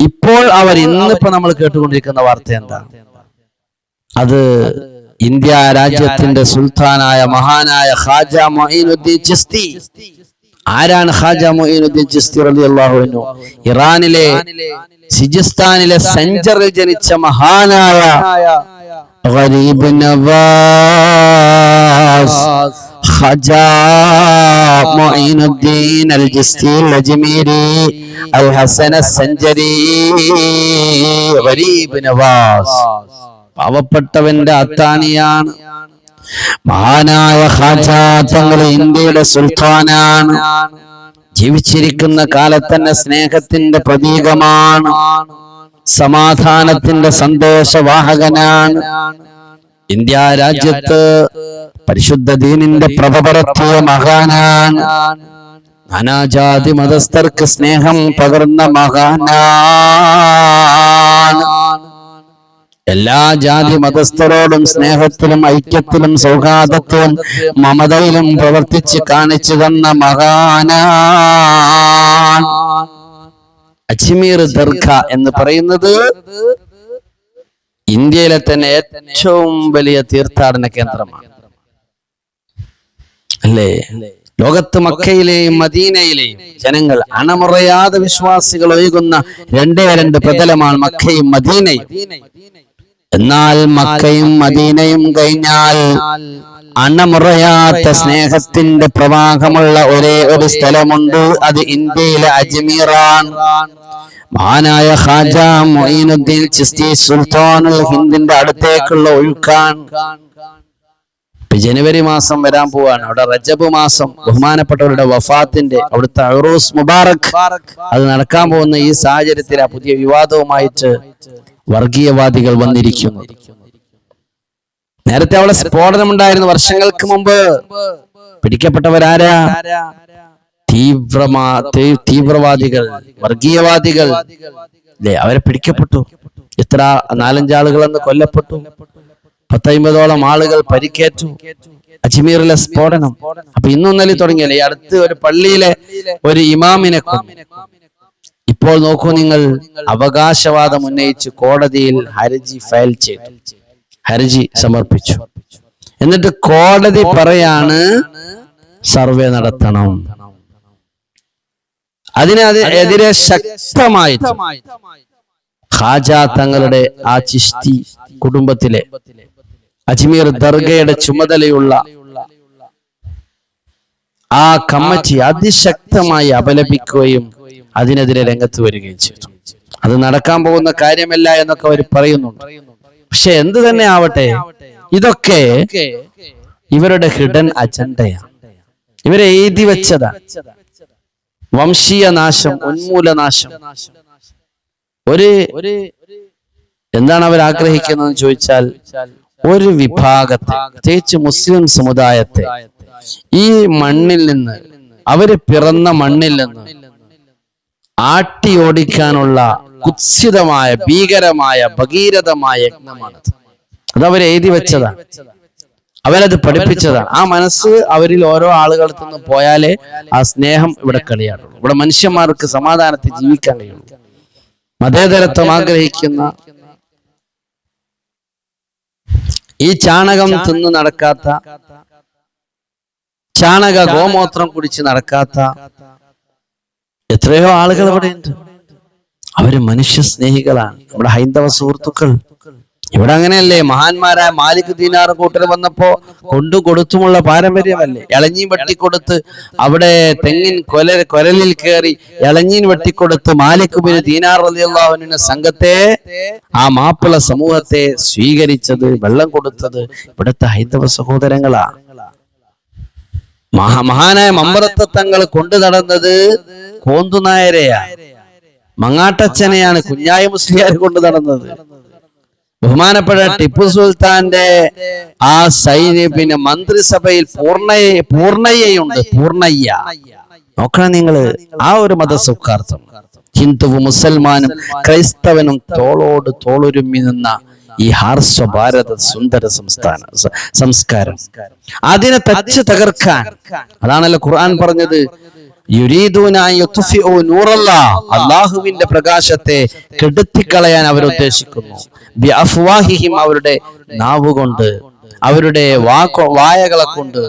ഇപ്പോൾ അവർ ഇന്നിപ്പോ നമ്മൾ കേട്ടുകൊണ്ടിരിക്കുന്ന വാർത്ത എന്താ? അത് ഇന്ത്യ രാജ്യത്തിന്റെ സുൽത്താനായ മഹാനായ ഖാജ മൊയ്നുദ്ദീൻ ചിസ്തി. ആരാണ് ഖാജ മൊയ്നുദ്ദീൻ ചിസ്തി റളിയല്ലാഹു ഇറാനിലെ സിജിസ്ഥാനിലെ സെഞ്ചറിൽ ജനിച്ച മഹാനായ ഗരീബ് നവാസ്. ഖാജ معين അൽ ജിസ്തി അൽ الحسن അൽ غريب നവാസ്. പാവപ്പെട്ടവന്റെ അത്താണിയാണ്. മഹാനായ ഖാജ തങ്ങൾ ഇന്ത്യയുടെ സുൽത്താനാണ്. ജീവിച്ചിരിക്കുന്ന കാലത്തന്നെ സ്നേഹത്തിന്റെ പ്രതീകമാണ്. സമാധാനത്തിന്റെ സന്തോഷവാഹകനാണ്. ഇന്ത്യ രാജ്യത്ത് പരിശുദ്ധ ദീനിന്റെ പ്രഭ പരത്തിയ മഹാനാണ് അനാജാതി മതസ്ഥർക്ക് സ്നേഹം പകർന്ന മഹാനാണ് എല്ലാ ജാതി മതസ്ഥരോടും സ്നേഹത്തിലും ഐക്യത്തിലും സൗഹാർദ്ദത്തിലും മമതയിലും പ്രവർത്തിച്ച് കാണിച്ചു തന്ന മഹാനാൻ. അജ്മീർ ദർഘ എന്ന് പറയുന്നത് ഇന്ത്യയിലെ തന്നെ ഏറ്റവും വലിയ തീർത്ഥാടന കേന്ദ്രമാണ്. അല്ലേ? ലോകത്ത് മക്കയിലെയും മദീനയിലെയും ജനങ്ങൾ അണമുറയാതെ വിശ്വാസികൾ ഒഴുകുന്ന രണ്ടേ രണ്ട് പ്രതലമാണ് മക്കയും മദീനയും. എന്നാൽ മക്കയും മദീനയും കഴിഞ്ഞാൽ അണമുറയാത്ത സ്നേഹത്തിന്റെ പ്രവാഹമുള്ള ഒരേ ഒരു സ്ഥലമുണ്ട്. അത് ഇന്ത്യയിലെ അജ്മീറാണ്. മഹാനായ ഖാജ മൊയ്നുദ്ദീൻ ചിസ്തി സുൽത്താനുൽ ഹിന്ദിന്റെ അടുത്തേക്കുള്ള ഒഴുക്കാൻ ജനുവരി മാസം വരാൻ പോവാണ്. അവിടെ റജബ് മാസം ബഹുമാനപ്പെട്ടവരുടെ വഫാത്തിന്റെ അവിടുത്തെ അറൂസ് മുബാറക്. അത് നടക്കാൻ പോകുന്ന ഈ സാഹചര്യത്തിൽ ആ പുതിയ വിവാദവുമായിട്ട് വർഗീയവാദികൾ വന്നിരിക്കുന്നു. നേരത്തെ അവിടെ സ്ഫോടനം ഉണ്ടായിരുന്നു വർഷങ്ങൾക്ക് മുമ്പ്. പിടിക്കപ്പെട്ടവരാരാ? തീവ്രമാ തീവ്രവാദികൾ വർഗീയവാദികൾ. അവരെ പിടിക്കപ്പെട്ടു. എത്ര നാലഞ്ചാളുകൾ അന്ന് കൊല്ലപ്പെട്ടു. പത്തൈമ്പതോളം ആളുകൾ പരിക്കേറ്റു. അജ്മീറിലെ സ്ഫോടനം. അപ്പൊ ഇന്നും ഇന്നലെ തുടങ്ങിയല്ലേ? ഈ അടുത്ത് ഒരു പള്ളിയിലെ ഒരു ഇമാമിനെ ഇപ്പോൾ നോക്കൂ നിങ്ങൾ അവകാശവാദം ഉന്നയിച്ച് കോടതിയിൽ ഹർജി ഫയൽ ചെയ്തു. ഹർജി സമർപ്പിച്ചു. എന്നിട്ട് കോടതി പറയാണ് സർവേ നടത്തണം. അതിന് അത് എതിരെ ശക്തമായി ഖാജ തങ്ങളുടെ ആ ചിഷ്തി കുടുംബത്തിലെ അജ്മീർ ദർഗയുടെ ചുമതലയുള്ള ആ കമ്മിറ്റി അതിശക്തമായി അപലപിക്കുകയും അതിനെതിരെ രംഗത്ത് വരികയും ചെയ്തു. അത് നടക്കാൻ പോകുന്ന കാര്യമല്ല എന്നൊക്കെ അവർ പറയുന്നുണ്ട്. പക്ഷെ എന്ത് തന്നെ ആവട്ടെ ഇതൊക്കെ ഇവരുടെ ഹിഡൻ അജണ്ടയാണ് ഇവരെ എഴുതി വെച്ചതാ. വംശീയ നാശം ഉന്മൂലനാശം ഒരു എന്താണ് അവർ ആഗ്രഹിക്കുന്നത് ചോദിച്ചാൽ ഒരു വിഭാഗത്തെ പ്രത്യേകിച്ച് മുസ്ലിം സമുദായത്തെ ഈ മണ്ണിൽ നിന്ന് അവർ പിറന്ന മണ്ണിൽ നിന്ന് ആട്ടി ഓടിക്കാനുള്ള കുത്സിതമായ ഭീകരമായ ഭഗീരഥമായ യജ്ഞമാണ്. അത് അവർ എഴുതി വെച്ചതാണ് അവരത് പഠിപ്പിച്ചതാണ് ആ മനസ്സ് അവരിൽ ഓരോ ആളുകളടുത്തു നിന്ന് പോയാലേ ആ സ്നേഹം ഇവിടെ കളിയാടുള്ളൂ. ഇവിടെ മനുഷ്യന്മാർക്ക് സമാധാനത്തിൽ ജീവിക്കാൻ കഴിയുള്ളൂ. മതേതരത്വം ആഗ്രഹിക്കുന്ന ഈ ചാണകം തിന്ന് നടക്കാത്ത ചാണക ഗോമൂത്രം കുടിച്ച് നടക്കാത്ത എത്രയോ ആളുകൾ അവിടെയുണ്ട് അവർ മനുഷ്യ സ്നേഹികളാണ്. നമ്മുടെ ഹൈന്ദവ സുഹൃത്തുക്കൾ ഇവിടെ അങ്ങനെയല്ലേ? മഹാന്മാരായ മാലിക് ദീനാർ കൂട്ടർ വന്നപ്പോ കൊണ്ടു കൊടുത്തുമുള്ള പാരമ്പര്യമല്ലേ? ഇളഞ്ഞീൻ വെട്ടിക്കൊടുത്ത് അവിടെ തെങ്ങിൻ കൊല കൊരലിൽ കയറി ഇളഞ്ഞീൻ വെട്ടിക്കൊടുത്ത് മാലിക് ബിൻ ദീനാർ അലിയുള്ളവനെ സംഘത്തെ ആ മാപ്പിള സമൂഹത്തെ സ്വീകരിച്ചത് വെള്ളം കൊടുത്തത് ഇവിടുത്തെ ഹൈന്ദവ സഹോദരങ്ങളാ. മഹാ മഹാനായ മമ്പറത്തെ തങ്ങൾ കൊണ്ടു നടന്നത് കോന്തുനായരെയാ മങ്ങാട്ടച്ചനെയാണ് കുഞ്ഞായ മുസ്ലിയാർ കൊണ്ടു നടന്നത്. ബഹുമാനപ്പെട്ട ടിപ്പു സുൽത്താന്റെ ആ സൈന്യ പിന്നെ മന്ത്രിസഭയിൽ പൂർണയെ പൂർണയ്യുണ്ട്. പൂർണയ്യ. നോക്കണം നിങ്ങൾ. ആ ഒരു മതസുഖാർത്ഥം ഹിന്ദുവും മുസൽമാനും ക്രൈസ്തവനും തോളോട് തോളൊരുമ്മി നിന്ന ഈ ഹാർസ്വ ഭാരത സുന്ദര സംസ്ഥാന സംസ്കാരം. അതിനെ തച്ച് തകർക്കാൻ. അതാണല്ലോ ഖുർആൻ പറഞ്ഞത്. അള്ളാഹുവിന്റെ പ്രകാശത്തെ കെടുത്തിക്കളയാൻ അവർ ഉദ്ദേശിക്കുന്നു. അവരുടെ നാവുകൊണ്ട് അവരുടെ വാക്കോ വായകളെ കൊണ്ട്.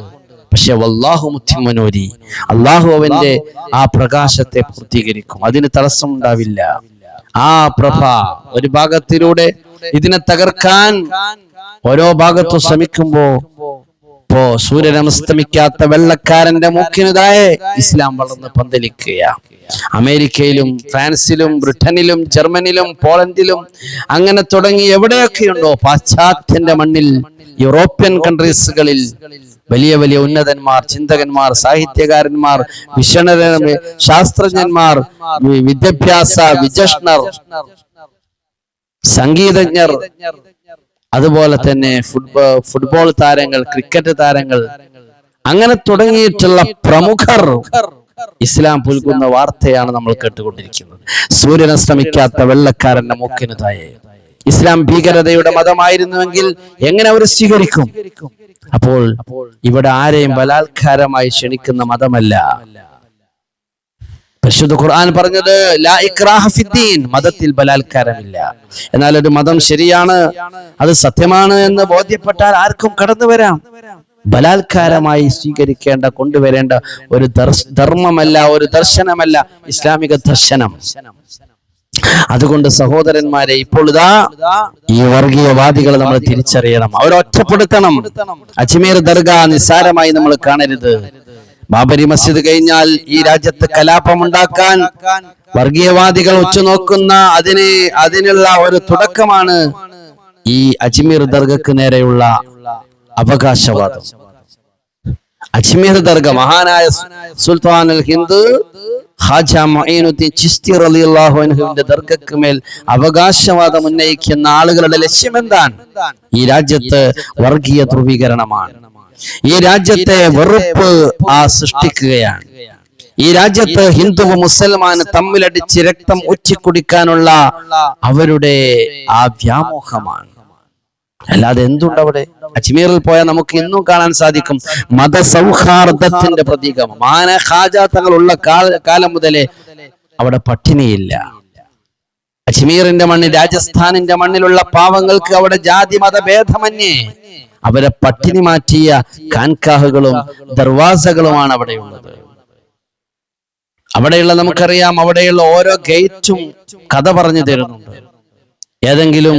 പക്ഷെ വല്ലാഹു മുത്തിമനോരി. അള്ളാഹു അവന്റെ ആ പ്രകാശത്തെ പൂർത്തീകരിക്കും. അതിന് തടസ്സം ഉണ്ടാവില്ല. ആ പ്രഭ ഒരു ഭാഗത്തിലൂടെ ഇതിനെ തകർക്കാൻ ഓരോ ഭാഗത്തും ശ്രമിക്കുമ്പോ ഇപ്പോ സൂര്യൻ അസ്തമിക്കാത്ത വെള്ളക്കാരന്റെ മൂക്കിനുതായെ ഇസ്ലാം വളർന്ന് പന്തലിക്കുക അമേരിക്കയിലും ഫ്രാൻസിലും ബ്രിട്ടനിലും ജർമ്മനിലും പോളണ്ടിലും അങ്ങനെ തുടങ്ങി എവിടെയൊക്കെയുണ്ടോ പാശ്ചാത്യന്റെ മണ്ണിൽ യൂറോപ്യൻ കൺട്രീസുകളിൽ വലിയ വലിയ ഉന്നതന്മാർ ചിന്തകന്മാർ സാഹിത്യകാരന്മാർ വിഷണര ശാസ്ത്രജ്ഞന്മാർ വിദ്യാഭ്യാസ വിജഷ്ണർ സംഗീതജ്ഞർ അതുപോലെ തന്നെ ഫുട്ബോൾ ഫുട്ബോൾ താരങ്ങൾ ക്രിക്കറ്റ് താരങ്ങൾ. അങ്ങനെ തുടങ്ങിയിട്ടുള്ള പ്രമുഖർ ഇസ്ലാം പുൽകുന്ന വാർത്തയാണ് നമ്മൾ കേട്ടുകൊണ്ടിരിക്കുന്നത്. സൂര്യനെ ശ്രമിക്കാത്ത വെള്ളക്കാരന്റെ മൂക്കിന് താഴെ. ഇസ്ലാം ഭീകരതയുടെ മതമായിരുന്നുവെങ്കിൽ എങ്ങനെ അവർ സ്വീകരിക്കും? അപ്പോൾ ഇവിടെ ആരെയും ബലാത്കാരമായി ക്ഷണിക്കുന്ന മതമല്ല. പരിശുദ്ധ ഖുർആൻ പറഞ്ഞത് ലാ മതത്തിൽ ബലാത്കാരമില്ല. എന്നാൽ ഒരു മതം ശരിയാണ് അത് സത്യമാണ് എന്ന് ബോധ്യപ്പെട്ടാൽ ആർക്കും കടന്നു വരാം. ബലാത്കാരമായി സ്വീകരിക്കേണ്ട കൊണ്ടുവരേണ്ട ഒരു ധർമ്മമല്ല ഒരു ദർശനമല്ല ഇസ്ലാമിക ദർശനം. അതുകൊണ്ട് സഹോദരന്മാരെ ഇപ്പോൾ ഇതാ ഈ വർഗീയവാദികളെ നമ്മൾ തിരിച്ചറിയണം. അവരൊറ്റപ്പെടുത്തണം അജ്മീർ ദർഗ നിസ്സാരമായി നമ്മൾ കാണരുത്. ബാബരി മസ്ജിദ് കഴിഞ്ഞാൽ ഈ രാജ്യത്ത് കലാപമുണ്ടാക്കാൻ വർഗീയവാദികൾ ഉച്ചുനോക്കുന്ന അതിന് അതിനുള്ള ഒരു തുടക്കമാണ് ഈ അജ്മീർ ദർഗക്ക് നേരെയുള്ള അവകാശവാദം. അജ്മീർ ദർഗ മഹാനായ സുൽത്താൻ അൽ ഹിന്ദ് ഹാജ ചിസ്തി റളിയല്ലാഹു അൻഹുവിന്റെ ദർഗക്ക് മേൽ അവകാശവാദം ഉന്നയിക്കുന്ന ആളുകളുടെ ലക്ഷ്യം എന്താണ്? ഈ രാജ്യത്ത് വർഗീയ ധ്രുവീകരണമാണ്. ഈ രാജ്യത്തെ വെറുപ്പ് ആ സൃഷ്ടിക്കുകയാണ്. ഈ രാജ്യത്ത് ഹിന്ദുവും മുസൽമാനും തമ്മിലടിച്ച് രക്തം ഉച്ചിക്കുടിക്കാനുള്ള അവരുടെ ആ വ്യാമോഹമാണ്. അല്ലാതെ എന്തുണ്ട് അവിടെ? അജ്മീറിൽ പോയാൽ നമുക്ക് ഇന്നും കാണാൻ സാധിക്കും മതസൗഹാർദ്ദത്തിന്റെ പ്രതീകം. മാന ഉള്ള കാല- കാലം മുതലേ അവിടെ പട്ടിണിയില്ല. അജ്മീറിന്റെ മണ്ണിൽ രാജസ്ഥാനിന്റെ മണ്ണിലുള്ള പാവങ്ങൾക്ക് അവിടെ ജാതി മത ഭേദമന്യേ അവരെ പട്ടിണി മാറ്റിയ കാൻകാഹുകളും ദർവാസകളുമാണ് അവിടെയുള്ളത്. അവിടെയുള്ള നമുക്കറിയാം അവിടെയുള്ള ഓരോ ഗേറ്റും കഥ പറഞ്ഞു തരുന്നുണ്ട്. ഏതെങ്കിലും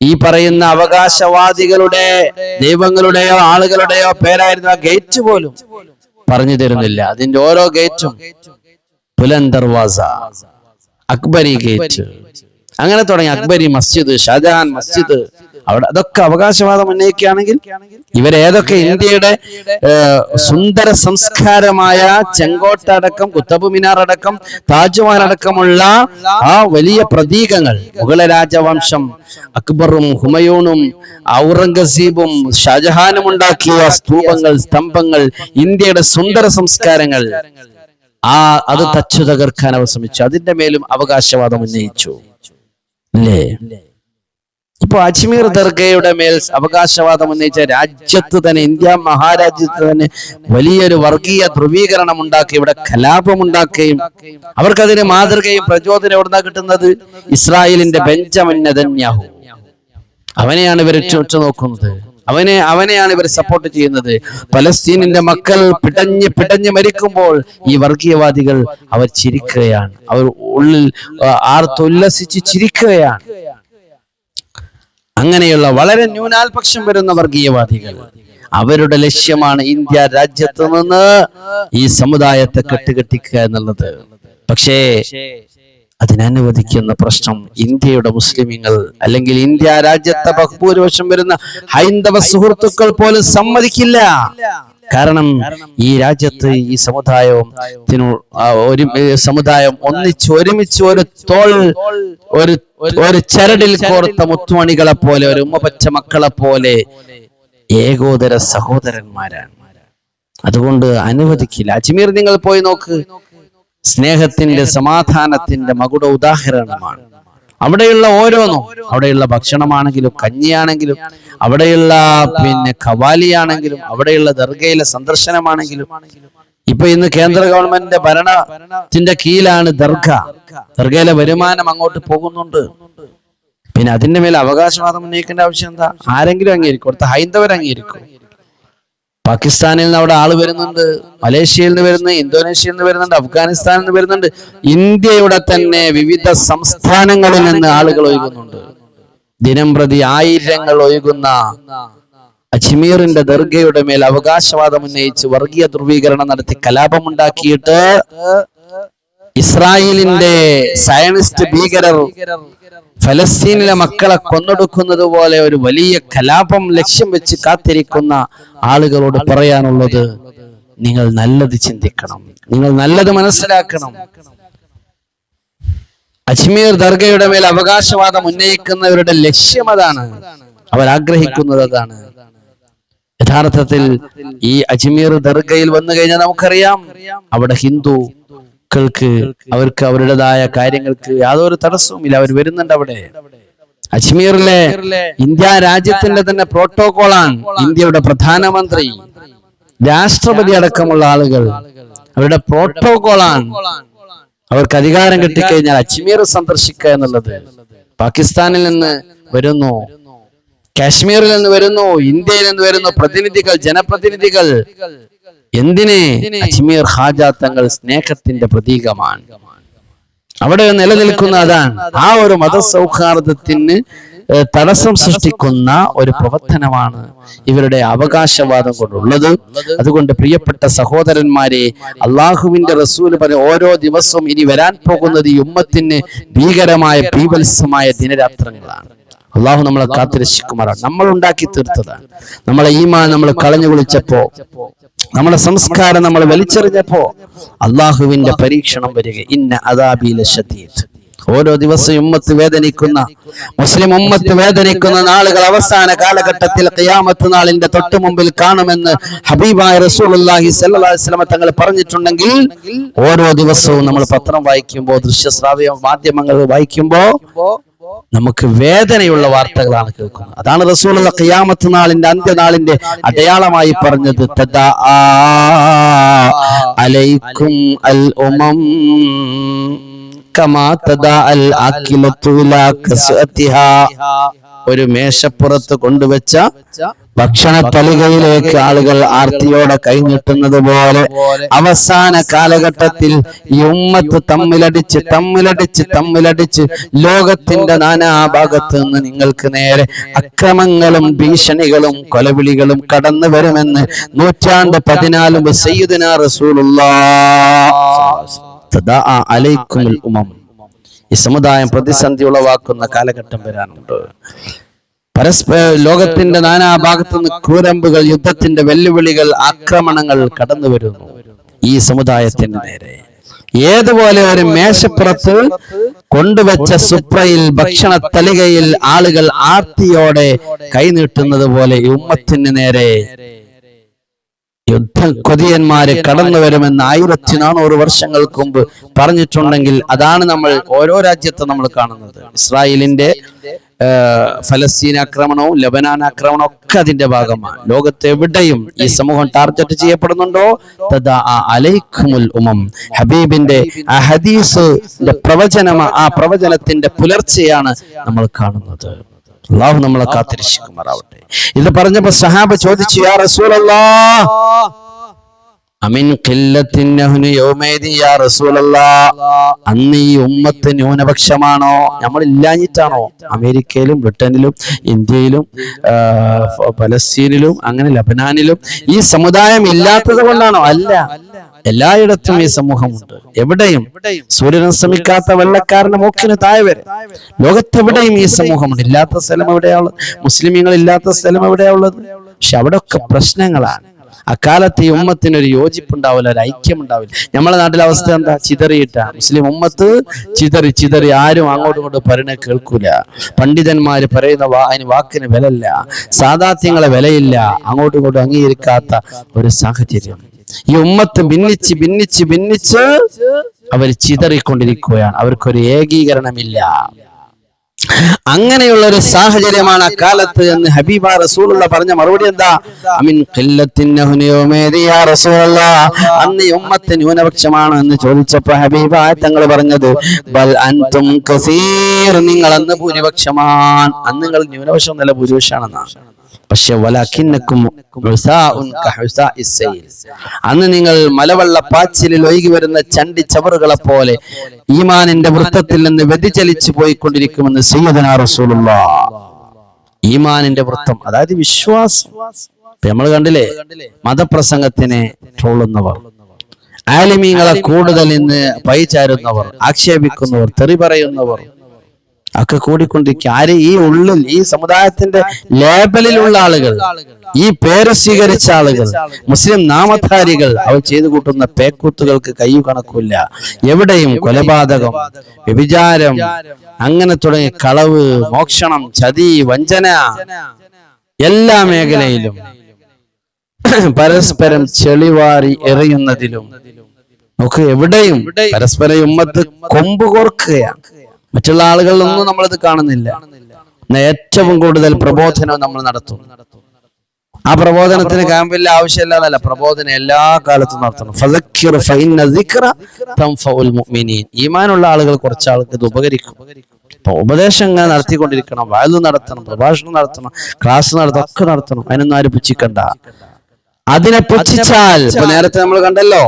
ഈ പറയുന്ന അവകാശവാദികളുടെ ദൈവങ്ങളുടെയോ ആളുകളുടെയോ പേരായിരുന്ന ആ ഗേറ്റ് പോലും പറഞ്ഞു തരുന്നില്ല. അതിന്റെ ഓരോ ഗേറ്റും പുലൻ ദർവാസ അക്ബരി ഗേറ്റ്. അങ്ങനെ തുടങ്ങി. അക്ബരി മസ്ജിദ് ഷാജഹാൻ മസ്ജിദ് അവിടെ അതൊക്കെ അവകാശവാദം ഉന്നയിക്കുകയാണെങ്കിൽ ഇവരേതൊക്കെ ഇന്ത്യയുടെ സുന്ദര സംസ്കാരമായ ചെങ്കോട്ട അടക്കം കുത്തബ് മിനാർ അടക്കം താജ്മഹൽ അടക്കമുള്ള ആ വലിയ പ്രതീകങ്ങൾ മുഗള രാജവംശം അക്ബറും ഹുമയൂണും ഔറംഗസീബും ഷാജഹാനും ഉണ്ടാക്കിയ സ്തൂപങ്ങൾ സ്തംഭങ്ങൾ ഇന്ത്യയുടെ സുന്ദര സംസ്കാരങ്ങൾ ആ അത് തച്ചു തകർക്കാൻ അവർ ശ്രമിച്ചു. അതിന്റെ മേലും അവകാശവാദം ഉന്നയിച്ചു. അല്ലേ ഇപ്പൊ അജ്മീർ ദർഗയുടെ മേൽ അവകാശവാദം ഉന്നയിച്ച രാജ്യത്ത് തന്നെ ഇന്ത്യ മഹാരാജ്യത്ത് തന്നെ വലിയൊരു വർഗീയ ധ്രുവീകരണം ഉണ്ടാക്കി ഇവിടെ കലാപം ഉണ്ടാക്കുകയും അവർക്കതിന് മാതൃകയും പ്രചോദനം എവിടുന്ന കിട്ടുന്നത്? ഇസ്രായേലിന്റെ ബെഞ്ചമിൻ നെതന്യാഹു. അവനെയാണ് ഇവർ ഉറ്റു നോക്കുന്നത്. അവനെ അവനെയാണ് ഇവർ സപ്പോർട്ട് ചെയ്യുന്നത്. പലസ്തീനിന്റെ മക്കൾ പിടഞ്ഞ് പിടഞ്ഞ് മരിക്കുമ്പോൾ ഈ വർഗീയവാദികൾ അവർ ചിരിക്കുകയാണ്. അവർ ഉള്ളിൽ ആർത്തുല്ലസിച്ച് ചിരിക്കുകയാണ്. അങ്ങനെയുള്ള വളരെ ന്യൂനാൽപക്ഷം വരുന്ന വർഗീയവാദികൾ. അവരുടെ ലക്ഷ്യമാണ് ഇന്ത്യ രാജ്യത്ത് നിന്ന് ഈ സമുദായത്തെ കെട്ടുകെട്ടിക്കുക എന്നുള്ളത്. പക്ഷേ അതിനനുവദിക്കുന്ന പ്രശ്നം ഇന്ത്യയുടെ മുസ്ലിമീങ്ങൾ അല്ലെങ്കിൽ ഇന്ത്യ രാജ്യത്തെ ബഹുഭൂരിപക്ഷം വരുന്ന ഹൈന്ദവ സുഹൃത്തുക്കൾ പോലും സമ്മതിക്കില്ല. കാരണം ഈ രാജ്യത്ത് ഈ സമുദായവും ഒരു സമുദായം ഒന്നിച്ച് ഒരുമിച്ച് ഒരു തോൾ ഒരു ഒരു ചരടിൽ കോർത്ത മുത്തുമണികളെ പോലെ ഒരു ഉമ്മപ്പച്ച മക്കളെ പോലെ ഏകോദര സഹോദരന്മാരാണ്. അതുകൊണ്ട് അനുവദിക്കില്ല. അജ്മീർ നിങ്ങൾ പോയി നോക്ക്. സ്നേഹത്തിന്റെ സമാധാനത്തിന്റെ മകുട ഉദാഹരണമാണ്. അവിടെയുള്ള ഓരോന്നും. അവിടെയുള്ള ഭക്ഷണമാണെങ്കിലും കഞ്ഞിയാണെങ്കിലും അവിടെയുള്ള പിന്നെ ഖവാലിയാണെങ്കിലും അവിടെയുള്ള ദർഗയിലെ സന്ദർശനമാണെങ്കിലും. ഇപ്പൊ ഇന്ന് കേന്ദ്ര ഗവൺമെന്റിന്റെ ഭരണത്തിന്റെ കീഴിലാണ് ദർഗ. ദർഗയിലെ വരുമാനം അങ്ങോട്ട് പോകുന്നുണ്ട്. പിന്നെ അതിന്റെ മേലെ അവകാശവാദം ഉന്നയിക്കേണ്ട ആവശ്യം എന്താ? ആരെങ്കിലും അംഗീകരിക്കും. അടുത്ത ഹൈന്ദവർ അംഗീകരിക്കും. പാകിസ്ഥാനിൽ നിന്ന് അവിടെ ആൾ വരുന്നുണ്ട്. മലേഷ്യയിൽ നിന്ന് വരുന്ന ഇന്തോനേഷ്യയിൽ നിന്ന് വരുന്നുണ്ട് അഫ്ഗാനിസ്ഥാനിൽ നിന്ന് വരുന്നുണ്ട്. ഇന്ത്യയുടെ തന്നെ വിവിധ സംസ്ഥാനങ്ങളിൽ നിന്ന് ആളുകൾ ഒഴുകുന്നുണ്ട്. ദിനം പ്രതി ആയിരങ്ങൾ ഒഴുകുന്ന അജ്മീറിന്റെ ദർഗയുടെ മേൽ അവകാശവാദം ഉന്നയിച്ച് വർഗീയ ധ്രുവീകരണം നടത്തി കലാപമുണ്ടാക്കിയിട്ട് ഇസ്രായേലിന്റെ സയനിസ്റ്റ് ഭീകരർ ഫലസ്തീനിലെ മക്കളെ കൊന്നൊടുക്കുന്നത് പോലെ ഒരു വലിയ കലാപം ലക്ഷ്യം വെച്ച് കാത്തിരിക്കുന്ന ആളുകളോട് പറയാനുള്ളത് നിങ്ങൾ നല്ലത് ചിന്തിക്കണം. നിങ്ങൾ നല്ലത് മനസ്സിലാക്കണം. അജ്മീർ ദർഗയുടെ മേൽ അവകാശവാദം ഉന്നയിക്കുന്നവരുടെ ലക്ഷ്യം അതാണ്. അവർ ആഗ്രഹിക്കുന്നത് അതാണ്. യഥാർത്ഥത്തിൽ ഈ അജ്മീർ ദർഗയിൽ വന്നു കഴിഞ്ഞാൽ നമുക്കറിയാം അവിടെ ഹിന്ദുക്കൾക്ക് അവർക്ക് അവരുടേതായ കാര്യങ്ങൾക്ക് യാതൊരു തടസ്സവും ഇല്ല അവർ വരുന്നുണ്ട് അവിടെ. അജ്മീറിലെ ഇന്ത്യ രാജ്യത്തിന്റെ തന്നെ പ്രോട്ടോകോളാണ് ഇന്ത്യയുടെ പ്രധാനമന്ത്രി. രാഷ്ട്രപതി അടക്കമുള്ള ആളുകൾ അവരുടെ പ്രോട്ടോകോളാണ് അവർക്ക് അധികാരം കിട്ടിക്കഴിഞ്ഞാൽ അജ്മീർ സന്ദർശിക്കുക എന്നുള്ളത്. പാകിസ്ഥാനിൽ നിന്ന് വരുന്നു. കാശ്മീരിൽ നിന്ന് വരുന്നു. ഇന്ത്യയിൽ നിന്ന് വരുന്നു. പ്രതിനിധികൾ ജനപ്രതിനിധികൾ. എന്തിനെ അജ്മീർ ഹാജ തങ്ങൾ സ്നേഹത്തിന്റെ പ്രതീകമാണ്? അവിടെ നിലനിൽക്കുന്ന അതാണ്. ആ ഒരു മത സൗഹാർദ്ദത്തിന് തടസ്സം സൃഷ്ടിക്കുന്ന ഒരു പ്രവർത്തനമാണ് ഇവരുടെ അവകാശവാദം കൊണ്ടുള്ളത്. അതുകൊണ്ട് പ്രിയപ്പെട്ട സഹോദരന്മാരെ അള്ളാഹുവിന്റെ റസൂൽ പറഞ്ഞ ഓരോ ദിവസവും ഇനി വരാൻ പോകുന്നത് ഈ ഉമ്മത്തിന് ഭീകരമായ ഭീവത്സമായ ദിനരാത്രങ്ങളാണ്. അള്ളാഹു നമ്മളെ കാത്തുരക്ഷിക്കുമാറാണ് നമ്മൾ ഉണ്ടാക്കി തീർത്തതാണ്. നമ്മളെ ഈമാൻ നമ്മൾ കളഞ്ഞു കുളിച്ചപ്പോ നമ്മളെ സംസ്കാരം നമ്മൾ വലിച്ചെറിഞ്ഞപ്പോ അള്ളാഹുവിന്റെ പരീക്ഷണം വരിക. ഇന്ന അദാബീല ശതീത് ഓരോ ദിവസവും ഉമ്മത്ത് വേദനിക്കുന്ന മുസ്ലിം ഉമ്മത്ത് വേദനിക്കുന്ന നാളുകൾ അവസാന കാലഘട്ടത്തിൽ കയാമത്ത് നാളിന്റെ തൊട്ടു മുമ്പിൽ കാണുമെന്ന് ഹബീബായ അലൈഹി വസല്ലം തങ്ങൾ പറഞ്ഞിട്ടുണ്ടെങ്കിൽ ഓരോ ദിവസവും നമ്മൾ പത്രം വായിക്കുമ്പോൾ ദൃശ്യശ്രാവ്യ മാധ്യമങ്ങൾ വായിക്കുമ്പോൾ നമുക്ക് വേദനയുള്ള വാർത്തകളാണ് കേൾക്കുന്നത്. അതാണ് റസൂലുള്ള ഖിയാമത്ത് നാളിന്റെ അന്ത്യനാളിന്റെ അടയാളമായി പറഞ്ഞത്. അലൈക്കും അൽ ഉമം കമാ തദാ അൽ ആക്കിലത്തു ഇലാ കസ്അത്തിഹാ ഒരു മേശപ്പുറത്ത് കൊണ്ടുവച്ച ഭക്ഷണ തലികയിലേക്ക് ആളുകൾ ആർത്തിയോടെ കൈനീട്ടുന്നത് പോലെ അവസാന കാലഘട്ടത്തിൽ ഈ ഉമ്മത്ത് തമ്മിലടിച്ച് തമ്മിലടിച്ച് തമ്മിലടിച്ച് ലോകത്തിന്റെ നാനാഭാഗത്ത് നിന്ന് നിങ്ങൾക്ക് നേരെ അക്രമങ്ങളും ഭീഷണികളും കൊലവിളികളും കടന്നു വരുമെന്ന് നൂറ്റാണ്ട് പതിനാലും സയ്യിദുനാ റസൂലുള്ള അലൈക്കും അലൈക്കുമുൽ ഉമം. ഈ സമുദായം പ്രതിസന്ധി ഉളവാക്കുന്ന കാലഘട്ടം വരാനുണ്ട്. പരസ്പര ലോകത്തിന്റെ നാനാഭാഗത്തു നിന്ന് കൂരമ്പുകൾ യുദ്ധത്തിന്റെ വെല്ലുവിളികൾ ആക്രമണങ്ങൾ കടന്നു വരുന്നു ഈ സമുദായത്തിന് നേരെ. ഏതുപോലെ ഒരു മേശപ്പുറത്ത് കൊണ്ടുവച്ച സുപ്രയിൽ ഭക്ഷണ തലികയിൽ ആളുകൾ ആർത്തിയോടെ കൈനീട്ടുന്നത് പോലെ ഉമ്മത്തിന് നേരെ. യുദ്ധ കൊതിയന്മാര് കടന്നു വരുമെന്ന് ആയിരത്തി നാനൂറ് വർഷങ്ങൾക്ക് മുമ്പ് പറഞ്ഞിട്ടുണ്ടെങ്കിൽ അതാണ് നമ്മൾ ഓരോ രാജ്യത്തും നമ്മൾ കാണുന്നത്. ഇസ്രായേലിന്റെ ഫലസ്തീൻ ആക്രമണവും ലബനാൻ ആക്രമണവും ഒക്കെ അതിന്റെ ഭാഗമാണ്. ലോകത്ത് എവിടെയും ഈ സമൂഹം ടാർഗറ്റ് ചെയ്യപ്പെടുന്നുണ്ടോ? അലൈക്കുമുൽ ഉമം. ഹബീബിന്റെ ആ പ്രവചനം ആ പ്രവചനത്തിന്റെ പുലർച്ചെയാണ് നമ്മൾ കാണുന്നത്. അള്ളാഹു നമ്മളെ കാത്തിരിക്കുമാറാവട്ടെ ഇത് പറഞ്ഞപ്പോ സഹാബ ചോദിച്ചു യാ റസൂലല്ലാ അമിൻ അന്ന് ഈ ഉമ്മത്ത് ന്യൂനപക്ഷമാണോ? നമ്മൾ ഇല്ലാഞ്ഞിട്ടാണോ അമേരിക്കയിലും ബ്രിട്ടനിലും ഇന്ത്യയിലും പലസ്തീനിലും അങ്ങനെ ലബനാനിലും ഈ സമുദായം ഇല്ലാത്തത് കൊണ്ടാണോ? അല്ല. എല്ലായിടത്തും ഈ സമൂഹമുണ്ട്. എവിടെയും സൂര്യൻ ശ്രമിക്കാത്ത വെള്ളക്കാരന്റെ മൂക്കിന് താഴെ വരെ ലോകത്തെവിടെയും ഈ സമൂഹമുണ്ട്. ഇല്ലാത്ത സ്ഥലം എവിടെയാണ് മുസ്ലിമീങ്ങൾ ഇല്ലാത്ത സ്ഥലം എവിടെയുള്ളത് പക്ഷെ അവിടെയൊക്കെ പ്രശ്നങ്ങളാണ്. അക്കാലത്ത് ഈ ഉമ്മത്തിന് ഒരു യോജിപ്പുണ്ടാവില്ല ഒരു ഐക്യം ഉണ്ടാവില്ല നമ്മളെ നാട്ടിലെ അവസ്ഥ എന്താ? ചിതറിയിട്ട മുസ്ലിം ഉമ്മത്ത് ചിതറി ചിതറി ആരും അങ്ങോട്ടും ഇങ്ങോട്ടും പറയണ കേൾക്കൂല. പണ്ഡിതന്മാര് പറയുന്ന വാ അതിന് വാക്കിന് വിലയില്ല. സാധാത്യങ്ങളെ വിലയില്ല. അങ്ങോട്ടും ഇങ്ങോട്ടും അംഗീകരിക്കാത്ത ഒരു സാഹചര്യം. ഈ ഉമ്മത്ത് ഭിന്നിച്ച് ഭിന്നിച്ച് ഭിന്നിച്ച് അവർ ചിതറിക്കൊണ്ടിരിക്കുകയാണ്. അവർക്കൊരു ഏകീകരണമില്ല. അങ്ങനെയുള്ള ഒരു സാഹചര്യമാണ് അക്കാലത്ത് എന്ന് ഹബീബ റസൂലുള്ള പറഞ്ഞ മറുപടി എന്താ? അന്ന് ഉമ്മത്ത് ന്യൂനപക്ഷമാണ് എന്ന് ചോദിച്ചപ്പോ ഹബീബ തങ്ങൾ പറഞ്ഞത് ബൽ അൻതും കസീർ നിങ്ങൾ അന്ന് ഭൂരിപക്ഷമാണ്. അന്ന് നിങ്ങൾ ന്യൂനപക്ഷം നല്ല ഭൂരിപക്ഷമാണെന്നാണ്. പക്ഷെ അന്ന് നിങ്ങൾ മലവെള്ള പാച്ചിലിൽ ഒഴുകി വരുന്ന ചണ്ടി ചവറുകളെ പോലെ ഈമാനിന്റെ വൃത്തത്തിൽ നിന്ന് വ്യതിചലിച്ചു പോയിക്കൊണ്ടിരിക്കുമെന്ന് സയ്യദന റസൂലുള്ള. ഈമാനിന്റെ വൃത്തം അതായത് വിശ്വാസം. നമ്മൾ കണ്ടില്ലേ മതപ്രസംഗത്തിനെ ട്രോളുന്നവർ ആലിമീങ്ങളെ കൂടുതൽ ഇന്ന് പൈചാരുന്നവർ ആക്ഷേപിക്കുന്നവർ തെറി പറയുന്നവർ ഒക്കെ കൂടിക്കൊണ്ടിരിക്കുക ആര് ഈ ഉള്ളിൽ ഈ സമുദായത്തിന്റെ ലേബലിലുള്ള ആളുകൾ ഈ പേര് സ്വീകരിച്ച ആളുകൾ മുസ്ലിം നാമധാരികൾ അവർ ചെയ്തു കൂട്ടുന്ന പേക്കൂത്തുകൾക്ക് കൈ കണക്കില്ല. എവിടെയും കൊലപാതകം വ്യഭിചാരം അങ്ങനെ തുടങ്ങി കളവ് മോക്ഷണം ചതി വഞ്ചന എല്ലാ മേഖലയിലും പരസ്പരം ചെളിവാരി എറിയുന്നതിലും ഒക്കെ എവിടെയും പരസ്പര ഉമ്മത്ത് കൊമ്പ് കോർക്കുകയാണ് മറ്റുള്ള ആളുകളിലൊന്നും നമ്മളത് കാണുന്നില്ല. ഏറ്റവും കൂടുതൽ പ്രബോധനം നമ്മൾ നടത്തും. ആ പ്രബോധനത്തിന് ക്യാമ്പില്ല ആവശ്യമില്ല എന്നല്ല പ്രബോധനം എല്ലാ കാലത്തും നടത്തണം. ഈമാനുള്ള ആളുകൾ കുറച്ച് ആൾക്ക് ഇത് ഉപകരിക്കും. അപ്പൊ ഉപദേശങ്ങൾ നടത്തിക്കൊണ്ടിരിക്കണം. വയലു നടത്തണം പ്രഭാഷണം നടത്തണം ക്ലാസ് നടത്തണം ഒക്കെ നടത്തണം. അതിനൊന്നും ആരും പുച്ഛിക്കണ്ട. അതിനെ പുച്ഛിച്ചാൽ ഇപ്പൊ നേരത്തെ നമ്മൾ കണ്ടല്ലോ.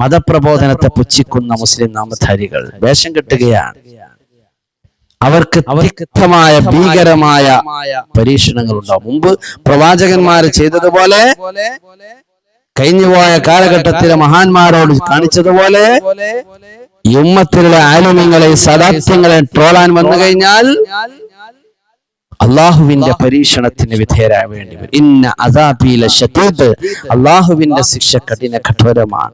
മതപ്രബോധനത്തെ പുച്ഛിക്കുന്ന മുസ്ലിം നാമധാരികൾ വേഷം കെട്ടുകയാണ്. അവർക്ക് വ്യക്തമായ ഭീകരമായ പരീക്ഷണങ്ങൾ ഉണ്ടാവും മുമ്പ് പ്രവാചകന്മാർ ചെയ്തതുപോലെ കഴിഞ്ഞുപോയ കാലഘട്ടത്തിലെ മഹാന്മാരോട് കാണിച്ചതുപോലെ ഈ ഉമ്മത്തിലുള്ള ആലുമ്യങ്ങളെ സദാത്യങ്ങളെ ട്രോളാൻ വന്നു കഴിഞ്ഞാൽ അള്ളാഹുവിന്റെ പരീക്ഷണത്തിന് വിധേയരാവേണ്ടി വരും. ഇന്ന അദാബീല അള്ളാഹുവിന്റെ ശിക്ഷ കഠിന കഠോരമാണ്.